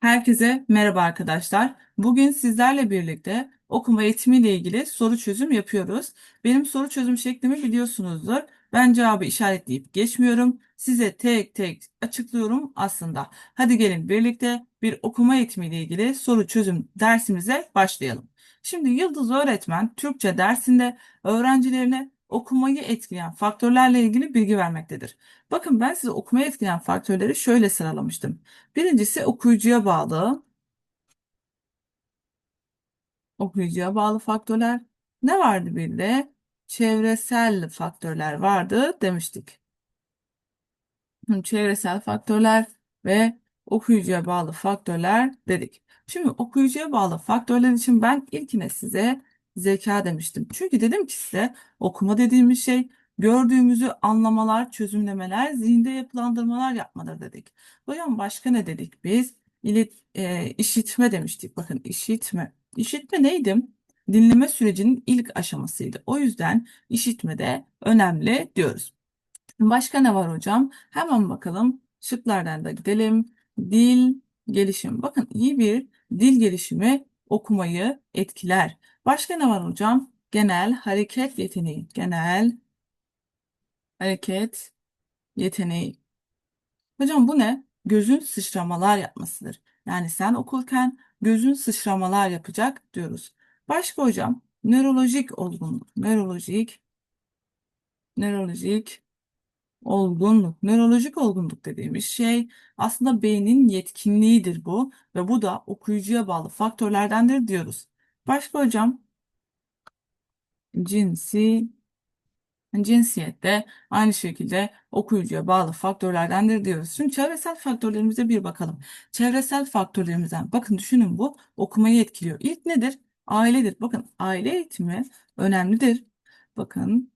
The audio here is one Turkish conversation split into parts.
Herkese merhaba arkadaşlar. Bugün sizlerle birlikte okuma eğitimi ile ilgili soru çözüm yapıyoruz. Benim soru çözüm şeklimi biliyorsunuzdur. Ben cevabı işaretleyip geçmiyorum. Size tek tek açıklıyorum aslında. Hadi gelin birlikte bir okuma eğitimi ile ilgili soru çözüm dersimize başlayalım. Şimdi Yıldız öğretmen Türkçe dersinde öğrencilerine okumayı etkileyen faktörlerle ilgili bilgi vermektedir. Bakın ben size okumayı etkileyen faktörleri şöyle sıralamıştım. Birincisi okuyucuya bağlı. Okuyucuya bağlı faktörler. Ne vardı bir de? Çevresel faktörler vardı demiştik. Çevresel faktörler ve okuyucuya bağlı faktörler dedik. Şimdi okuyucuya bağlı faktörler için ben ilkine size zeka demiştim. Çünkü dedim ki size okuma dediğimiz şey gördüğümüzü anlamalar, çözümlemeler, zihinde yapılandırmalar yapmadır dedik. Hocam başka ne dedik biz? İlit, e, işitme demiştik. Bakın işitme. İşitme neydi? Dinleme sürecinin ilk aşamasıydı. O yüzden işitme de önemli diyoruz. Başka ne var hocam? Hemen bakalım. Şıklardan da gidelim. Dil gelişimi. Bakın iyi bir dil gelişimi okumayı etkiler. Başka ne var hocam? Genel hareket yeteneği. Genel hareket yeteneği. Hocam bu ne? Gözün sıçramalar yapmasıdır. Yani sen okurken gözün sıçramalar yapacak diyoruz. Başka hocam? Nörolojik olgunluk. Nörolojik nörolojik Olgunluk, nörolojik olgunluk dediğimiz şey aslında beynin yetkinliğidir bu ve bu da okuyucuya bağlı faktörlerdendir diyoruz. Başka hocam cinsi cinsiyette aynı şekilde okuyucuya bağlı faktörlerdendir diyoruz. Şimdi çevresel faktörlerimize bir bakalım. Çevresel faktörlerimizden bakın düşünün bu okumayı etkiliyor. İlk nedir? Ailedir. Bakın aile eğitimi önemlidir. Bakın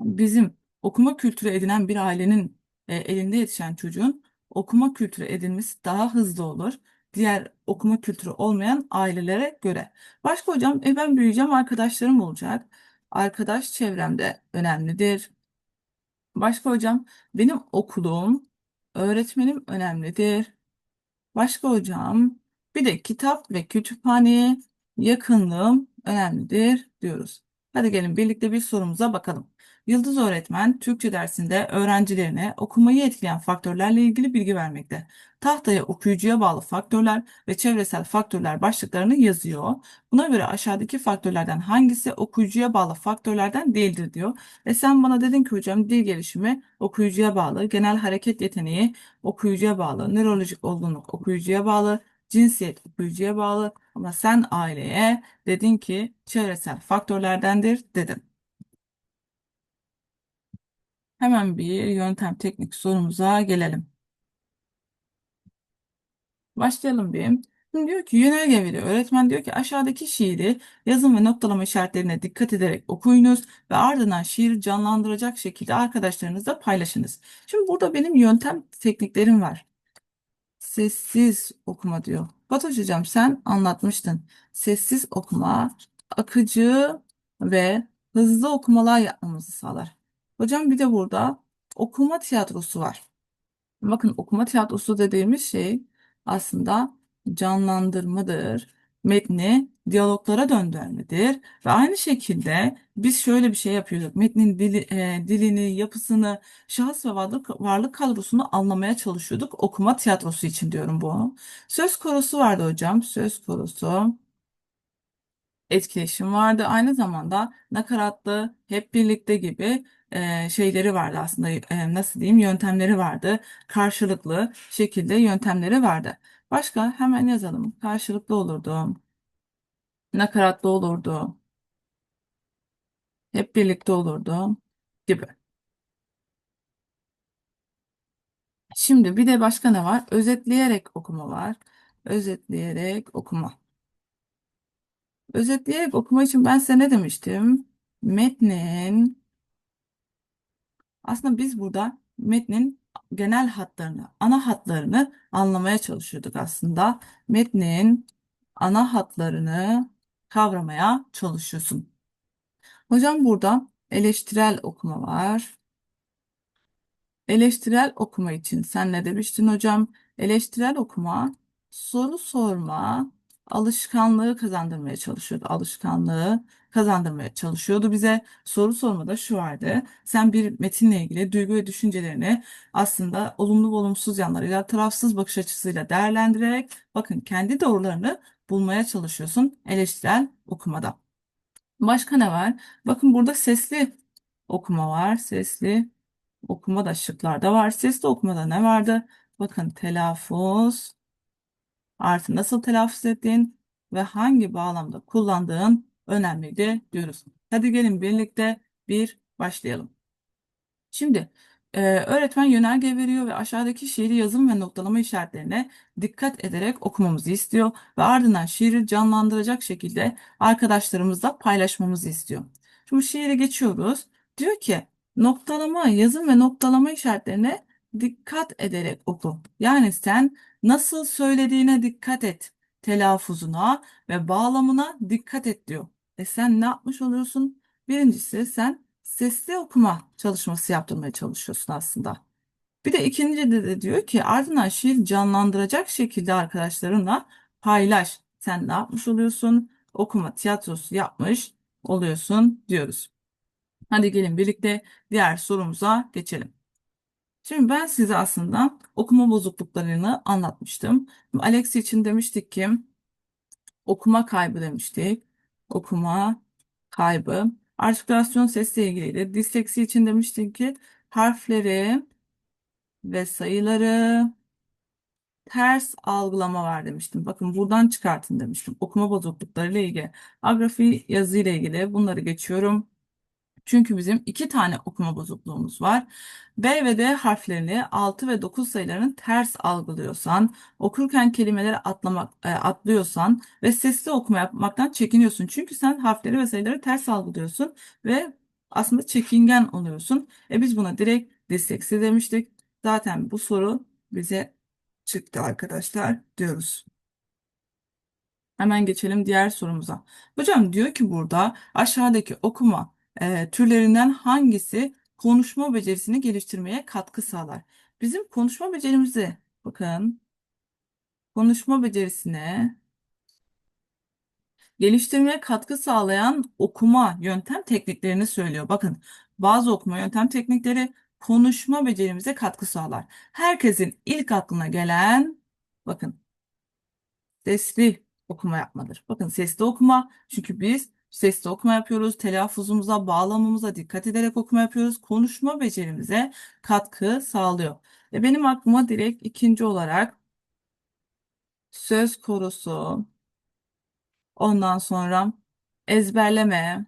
bizim okuma kültürü edinen bir ailenin e, elinde yetişen çocuğun okuma kültürü edinmesi daha hızlı olur. Diğer okuma kültürü olmayan ailelere göre. Başka hocam, e, ben büyüyeceğim, arkadaşlarım olacak. Arkadaş çevremde önemlidir. Başka hocam, benim okulum, öğretmenim önemlidir. Başka hocam, bir de kitap ve kütüphaneye yakınlığım önemlidir diyoruz. Hadi gelin birlikte bir sorumuza bakalım. Yıldız öğretmen Türkçe dersinde öğrencilerine okumayı etkileyen faktörlerle ilgili bilgi vermekte. Tahtaya okuyucuya bağlı faktörler ve çevresel faktörler başlıklarını yazıyor. Buna göre aşağıdaki faktörlerden hangisi okuyucuya bağlı faktörlerden değildir diyor. E sen bana dedin ki hocam dil gelişimi okuyucuya bağlı, genel hareket yeteneği okuyucuya bağlı, nörolojik olgunluk okuyucuya bağlı, cinsiyet okuyucuya bağlı ama sen aileye dedin ki çevresel faktörlerdendir dedin. Hemen bir yöntem teknik sorumuza gelelim. Başlayalım bir. Şimdi diyor ki yönerge veriyor. Öğretmen diyor ki aşağıdaki şiiri yazım ve noktalama işaretlerine dikkat ederek okuyunuz ve ardından şiiri canlandıracak şekilde arkadaşlarınızla paylaşınız. Şimdi burada benim yöntem tekniklerim var. Sessiz okuma diyor. Fatoş hocam sen anlatmıştın. Sessiz okuma akıcı ve hızlı okumalar yapmamızı sağlar. Hocam bir de burada okuma tiyatrosu var. Bakın okuma tiyatrosu dediğimiz şey aslında canlandırmadır. Metni diyaloglara döndürmedir. Ve aynı şekilde biz şöyle bir şey yapıyorduk. Metnin dili, e, dilini, yapısını, şahıs ve varlık, varlık kadrosunu anlamaya çalışıyorduk. Okuma tiyatrosu için diyorum bu. Söz korosu vardı hocam. Söz korosu etkileşim vardı. Aynı zamanda nakaratlı, hep birlikte gibi e, şeyleri vardı aslında e, nasıl diyeyim yöntemleri vardı. Karşılıklı şekilde yöntemleri vardı. Başka hemen yazalım. Karşılıklı olurdu. Nakaratlı olurdu. Hep birlikte olurdu gibi. Şimdi bir de başka ne var? Özetleyerek okuma var. Özetleyerek okuma. Özetleyerek okuma için ben size ne demiştim? Metnin aslında biz burada metnin genel hatlarını, ana hatlarını anlamaya çalışıyorduk aslında. Metnin ana hatlarını kavramaya çalışıyorsun. Hocam burada eleştirel okuma var. Eleştirel okuma için sen ne demiştin hocam? Eleştirel okuma soru sorma alışkanlığı kazandırmaya çalışıyordu. Alışkanlığı kazandırmaya çalışıyordu bize. Soru sormada şu vardı. Sen bir metinle ilgili duygu ve düşüncelerini aslında olumlu ve olumsuz yanlarıyla tarafsız bakış açısıyla değerlendirerek bakın kendi doğrularını bulmaya çalışıyorsun eleştirel okumada. Başka ne var? Bakın burada sesli okuma var. Sesli okuma da şıklarda var. Sesli okumada ne vardı? Bakın telaffuz artı nasıl telaffuz ettiğin ve hangi bağlamda kullandığın önemliydi diyoruz. Hadi gelin birlikte bir başlayalım. Şimdi e, öğretmen yönerge veriyor ve aşağıdaki şiiri yazım ve noktalama işaretlerine dikkat ederek okumamızı istiyor ve ardından şiiri canlandıracak şekilde arkadaşlarımızla paylaşmamızı istiyor. Şimdi şiire geçiyoruz. Diyor ki noktalama, yazım ve noktalama işaretlerine dikkat ederek oku. Yani sen nasıl söylediğine dikkat et, telaffuzuna ve bağlamına dikkat et diyor. E sen ne yapmış oluyorsun? Birincisi sen sesli okuma çalışması yaptırmaya çalışıyorsun aslında. Bir de ikincide de diyor ki ardından şiir canlandıracak şekilde arkadaşlarınla paylaş. Sen ne yapmış oluyorsun? Okuma tiyatrosu yapmış oluyorsun diyoruz. Hadi gelin birlikte diğer sorumuza geçelim. Şimdi ben size aslında okuma bozukluklarını anlatmıştım. Alex için demiştik ki okuma kaybı demiştik. Okuma kaybı. Artikülasyon sesle ilgiliydi. Disleksi için demiştik ki harfleri ve sayıları ters algılama var demiştim. Bakın buradan çıkartın demiştim. Okuma bozuklukları ile ilgili. Agrafi yazı ilgili bunları geçiyorum. Çünkü bizim iki tane okuma bozukluğumuz var. B ve D harflerini 6 ve 9 sayılarını ters algılıyorsan, okurken kelimeleri atlamak, e, atlıyorsan ve sesli okuma yapmaktan çekiniyorsun. Çünkü sen harfleri ve sayıları ters algılıyorsun ve aslında çekingen oluyorsun. E biz buna direkt disleksi demiştik. Zaten bu soru bize çıktı arkadaşlar diyoruz. Hemen geçelim diğer sorumuza. Hocam diyor ki burada aşağıdaki okuma e, türlerinden hangisi konuşma becerisini geliştirmeye katkı sağlar? Bizim konuşma becerimizi bakın konuşma becerisine geliştirmeye katkı sağlayan okuma yöntem tekniklerini söylüyor. Bakın bazı okuma yöntem teknikleri konuşma becerimize katkı sağlar. Herkesin ilk aklına gelen bakın sesli okuma yapmadır. Bakın sesli okuma çünkü biz sesli okuma yapıyoruz. Telaffuzumuza, bağlamamıza dikkat ederek okuma yapıyoruz. Konuşma becerimize katkı sağlıyor. Ve benim aklıma direkt ikinci olarak söz korusu, ondan sonra ezberleme.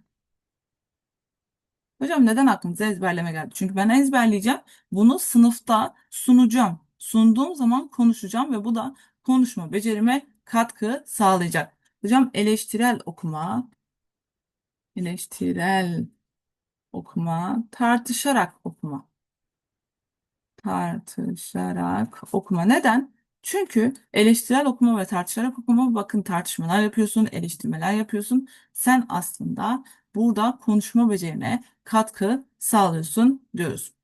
Hocam neden aklınıza ezberleme geldi? Çünkü ben ezberleyeceğim. Bunu sınıfta sunacağım. Sunduğum zaman konuşacağım ve bu da konuşma becerime katkı sağlayacak. Hocam eleştirel okuma, eleştirel okuma, tartışarak okuma. Tartışarak okuma. Neden? Çünkü eleştirel okuma ve tartışarak okuma bakın tartışmalar yapıyorsun, eleştirmeler yapıyorsun. Sen aslında burada konuşma becerine katkı sağlıyorsun diyoruz.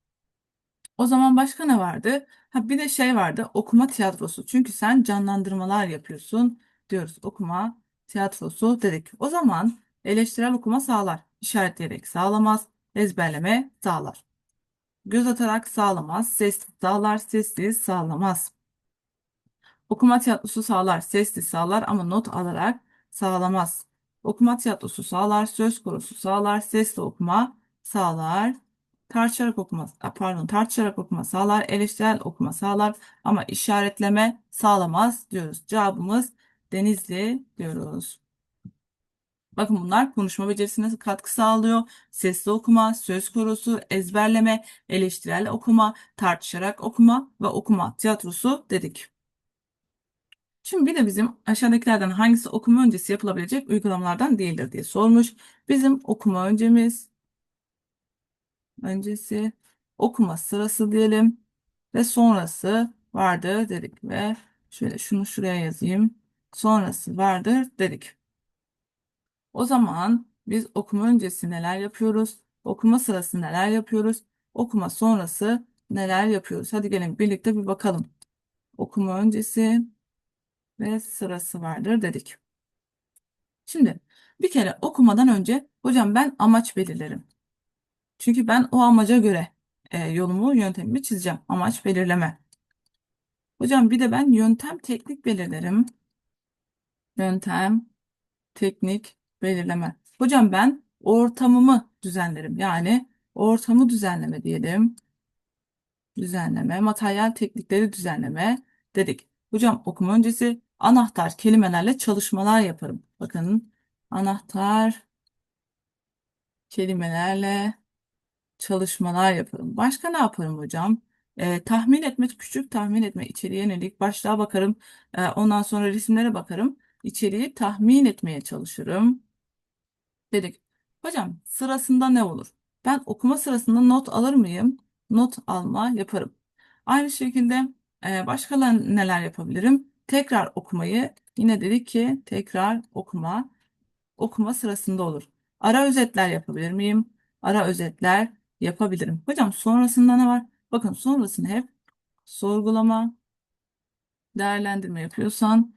O zaman başka ne vardı? Ha bir de şey vardı okuma tiyatrosu. Çünkü sen canlandırmalar yapıyorsun diyoruz. Okuma tiyatrosu dedik. O zaman eleştirel okuma sağlar. İşaretleyerek sağlamaz. Ezberleme sağlar. Göz atarak sağlamaz. Sessiz sağlar. Sessiz sağlamaz. Okuma tiyatrosu sağlar. Sessiz sağlar ama not alarak sağlamaz. Okuma tiyatrosu sağlar. Söz korusu sağlar. Sesli okuma sağlar. Tartışarak okuma, pardon, tartışarak okuma sağlar, eleştirel okuma sağlar ama işaretleme sağlamaz diyoruz. Cevabımız Denizli diyoruz. Bakın bunlar konuşma becerisine katkı sağlıyor. Sesli okuma, söz korusu, ezberleme, eleştirel okuma, tartışarak okuma ve okuma tiyatrosu dedik. Şimdi bir de bizim aşağıdakilerden hangisi okuma öncesi yapılabilecek uygulamalardan değildir diye sormuş. Bizim okuma öncemiz öncesi okuma sırası diyelim ve sonrası vardır dedik ve şöyle şunu şuraya yazayım. Sonrası vardır dedik. O zaman biz okuma öncesi neler yapıyoruz? Okuma sırası neler yapıyoruz? Okuma sonrası neler yapıyoruz? Hadi gelin birlikte bir bakalım. Okuma öncesi ve sırası vardır dedik. Şimdi bir kere okumadan önce hocam ben amaç belirlerim. Çünkü ben o amaca göre e, yolumu, yöntemimi çizeceğim. Amaç belirleme. Hocam bir de ben yöntem teknik belirlerim. Yöntem teknik belirleme. Hocam ben ortamımı düzenlerim. Yani ortamı düzenleme diyelim. Düzenleme, materyal teknikleri düzenleme dedik. Hocam okuma öncesi anahtar kelimelerle çalışmalar yaparım. Bakın anahtar kelimelerle çalışmalar yaparım. Başka ne yaparım hocam? Ee, tahmin etme, küçük tahmin etme, içeriye yönelik başlığa bakarım. Ee, ondan sonra resimlere bakarım. İçeriği tahmin etmeye çalışırım. Dedik. Hocam sırasında ne olur? Ben okuma sırasında not alır mıyım? Not alma yaparım. Aynı şekilde e, başka neler yapabilirim? Tekrar okumayı yine dedik ki tekrar okuma okuma sırasında olur. Ara özetler yapabilir miyim? Ara özetler yapabilirim. Hocam sonrasında ne var? Bakın sonrasında hep sorgulama, değerlendirme yapıyorsan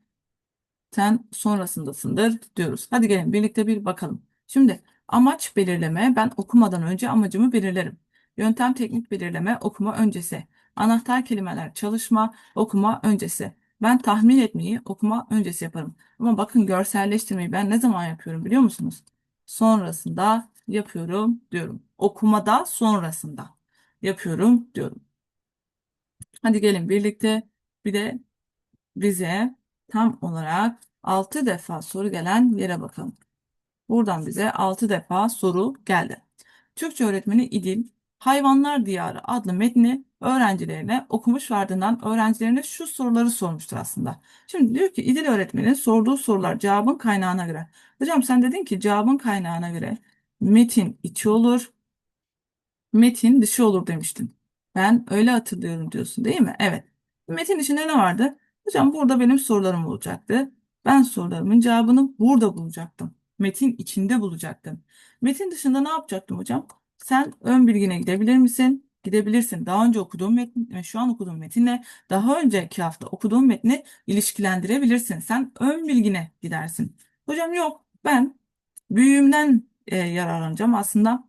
sen sonrasındasındır diyoruz. Hadi gelin birlikte bir bakalım. Şimdi amaç belirleme ben okumadan önce amacımı belirlerim. Yöntem teknik belirleme okuma öncesi. Anahtar kelimeler çalışma okuma öncesi. Ben tahmin etmeyi okuma öncesi yaparım. Ama bakın görselleştirmeyi ben ne zaman yapıyorum biliyor musunuz? Sonrasında yapıyorum diyorum. Okumada sonrasında yapıyorum diyorum. Hadi gelin birlikte bir de bize tam olarak 6 defa soru gelen yere bakalım. Buradan bize 6 defa soru geldi. Türkçe öğretmeni İdil Hayvanlar Diyarı adlı metni öğrencilerine okumuş ve ardından öğrencilerine şu soruları sormuştur aslında. Şimdi diyor ki İdil öğretmenin sorduğu sorular cevabın kaynağına göre. Hocam sen dedin ki cevabın kaynağına göre metin içi olur, metin dışı olur demiştin. Ben öyle hatırlıyorum diyorsun değil mi? Evet. Metin içinde ne vardı? Hocam burada benim sorularım olacaktı. Ben sorularımın cevabını burada bulacaktım. Metin içinde bulacaktım. Metin dışında ne yapacaktım hocam? Sen ön bilgine gidebilir misin? Gidebilirsin. Daha önce okuduğun metin ve şu an okuduğun metinle daha önceki hafta okuduğun metni ilişkilendirebilirsin. Sen ön bilgine gidersin. Hocam yok. Ben büyüğümden e, yararlanacağım. Aslında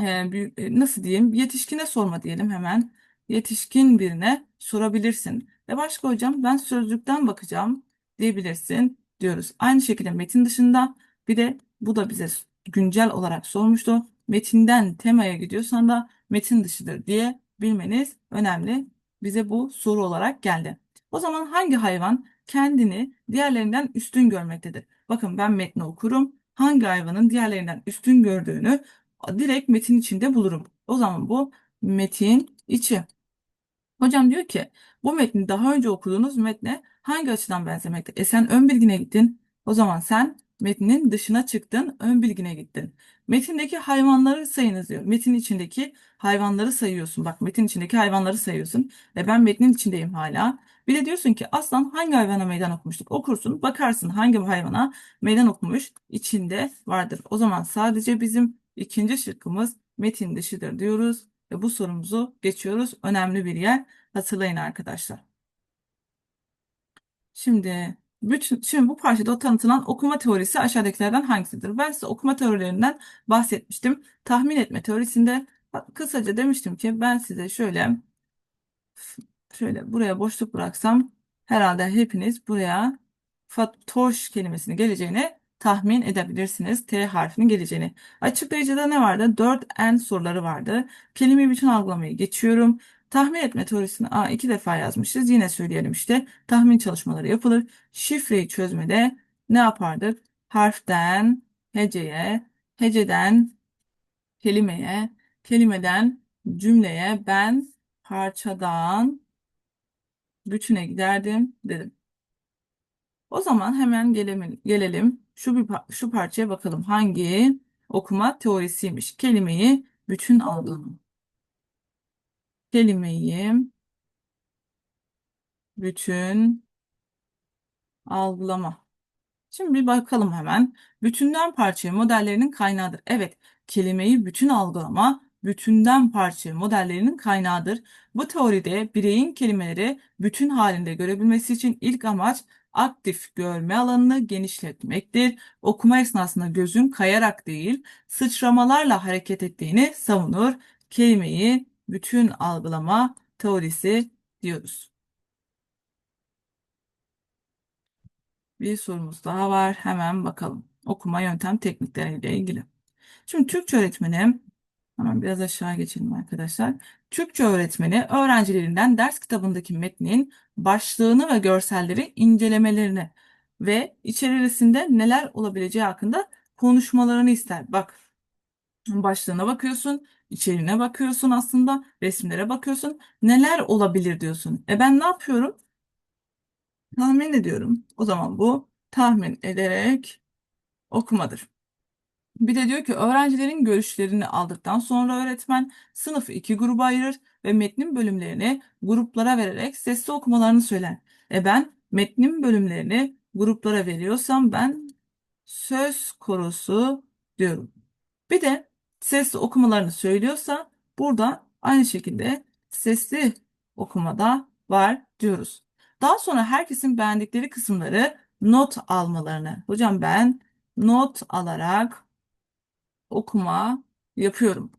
e, büyük, e, nasıl diyeyim? Yetişkine sorma diyelim hemen. Yetişkin birine sorabilirsin. Ve başka hocam ben sözlükten bakacağım diyebilirsin diyoruz. Aynı şekilde metin dışında bir de bu da bize güncel olarak sormuştu. Metinden temaya gidiyorsan da metin dışıdır diye bilmeniz önemli. Bize bu soru olarak geldi. O zaman hangi hayvan kendini diğerlerinden üstün görmektedir? Bakın ben metni okurum. Hangi hayvanın diğerlerinden üstün gördüğünü direkt metin içinde bulurum. O zaman bu metin içi. Hocam diyor ki bu metni daha önce okuduğunuz metne hangi açıdan benzemekte? E sen ön bilgine gittin. O zaman sen metnin dışına çıktın, ön bilgine gittin. Metindeki hayvanları sayınız diyor. Metin içindeki hayvanları sayıyorsun. Bak metin içindeki hayvanları sayıyorsun. Ve ben metnin içindeyim hala. Bir de diyorsun ki aslan hangi hayvana meydan okumuştuk? Okursun, bakarsın hangi hayvana meydan okumuş içinde vardır. O zaman sadece bizim ikinci şıkkımız metin dışıdır diyoruz. Ve bu sorumuzu geçiyoruz. Önemli bir yer. Hatırlayın arkadaşlar. Şimdi bütün, şimdi bu parçada tanıtılan okuma teorisi aşağıdakilerden hangisidir? Ben size okuma teorilerinden bahsetmiştim. Tahmin etme teorisinde kısaca demiştim ki ben size şöyle şöyle buraya boşluk bıraksam herhalde hepiniz buraya fatoş kelimesinin geleceğini tahmin edebilirsiniz. T harfinin geleceğini. Açıklayıcıda ne vardı? 4 n soruları vardı. Kelimeyi bütün algılamayı geçiyorum. Tahmin etme teorisini a, iki defa yazmışız. Yine söyleyelim işte. Tahmin çalışmaları yapılır. Şifreyi çözmede ne yapardık? Harften heceye, heceden kelimeye, kelimeden cümleye ben parçadan bütüne giderdim dedim. O zaman hemen gelelim. Şu bir şu parçaya bakalım. Hangi okuma teorisiymiş? Kelimeyi bütün algılama. Kelimeyi bütün algılama. Şimdi bir bakalım hemen. Bütünden parçaya modellerinin kaynağıdır. Evet, kelimeyi bütün algılama bütünden parça modellerinin kaynağıdır. Bu teoride bireyin kelimeleri bütün halinde görebilmesi için ilk amaç aktif görme alanını genişletmektir. Okuma esnasında gözün kayarak değil, sıçramalarla hareket ettiğini savunur. Kelimeyi bütün algılama teorisi diyoruz. Bir sorumuz daha var. Hemen bakalım. Okuma yöntem teknikleriyle ilgili. Şimdi Türkçe öğretmenim, hemen biraz aşağı geçelim arkadaşlar. Türkçe öğretmeni öğrencilerinden ders kitabındaki metnin başlığını ve görselleri incelemelerini ve içerisinde neler olabileceği hakkında konuşmalarını ister. Bak, başlığına bakıyorsun, içeriğine bakıyorsun aslında, resimlere bakıyorsun, neler olabilir diyorsun. E ben ne yapıyorum? Tahmin ediyorum. O zaman bu tahmin ederek okumadır. Bir de diyor ki öğrencilerin görüşlerini aldıktan sonra öğretmen sınıfı iki gruba ayırır ve metnin bölümlerini gruplara vererek sesli okumalarını söyler. E ben metnin bölümlerini gruplara veriyorsam ben söz konusu diyorum. Bir de sesli okumalarını söylüyorsa burada aynı şekilde sesli okumada var diyoruz. Daha sonra herkesin beğendikleri kısımları not almalarını. Hocam ben not alarak okuma yapıyorum.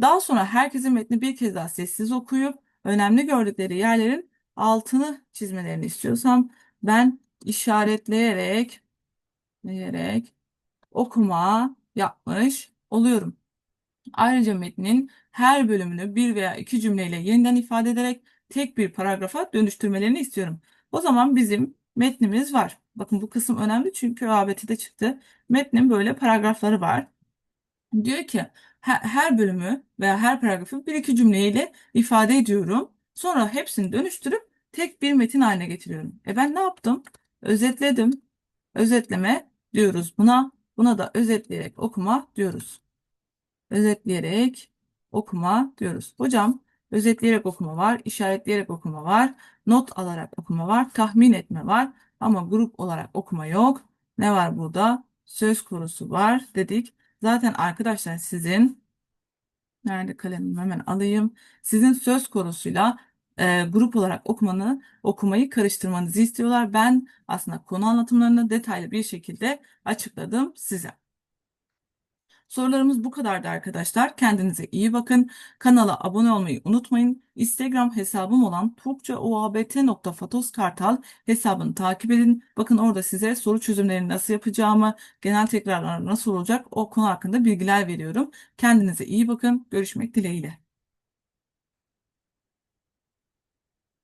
Daha sonra herkesin metni bir kez daha sessiz okuyup önemli gördükleri yerlerin altını çizmelerini istiyorsam ben işaretleyerek diyerek okuma yapmış oluyorum. Ayrıca metnin her bölümünü bir veya iki cümleyle yeniden ifade ederek tek bir paragrafa dönüştürmelerini istiyorum. O zaman bizim metnimiz var. Bakın bu kısım önemli çünkü ÖABT'de çıktı. Metnin böyle paragrafları var. Diyor ki her bölümü veya her paragrafı bir iki cümleyle ifade ediyorum. Sonra hepsini dönüştürüp tek bir metin haline getiriyorum. E ben ne yaptım? Özetledim. Özetleme diyoruz buna. Buna da özetleyerek okuma diyoruz. Özetleyerek okuma diyoruz. Hocam özetleyerek okuma var, işaretleyerek okuma var, not alarak okuma var, tahmin etme var ama grup olarak okuma yok. Ne var burada? Söz konusu var dedik. Zaten arkadaşlar sizin nerede kalemimi hemen alayım. Sizin söz konusuyla e, grup olarak okumanı, okumayı karıştırmanızı istiyorlar. Ben aslında konu anlatımlarını detaylı bir şekilde açıkladım size. Sorularımız bu kadardı arkadaşlar. Kendinize iyi bakın. Kanala abone olmayı unutmayın. Instagram hesabım olan turkçaoabt.fatoskartal hesabını takip edin. Bakın orada size soru çözümlerini nasıl yapacağımı, genel tekrarlar nasıl olacak o konu hakkında bilgiler veriyorum. Kendinize iyi bakın. Görüşmek dileğiyle.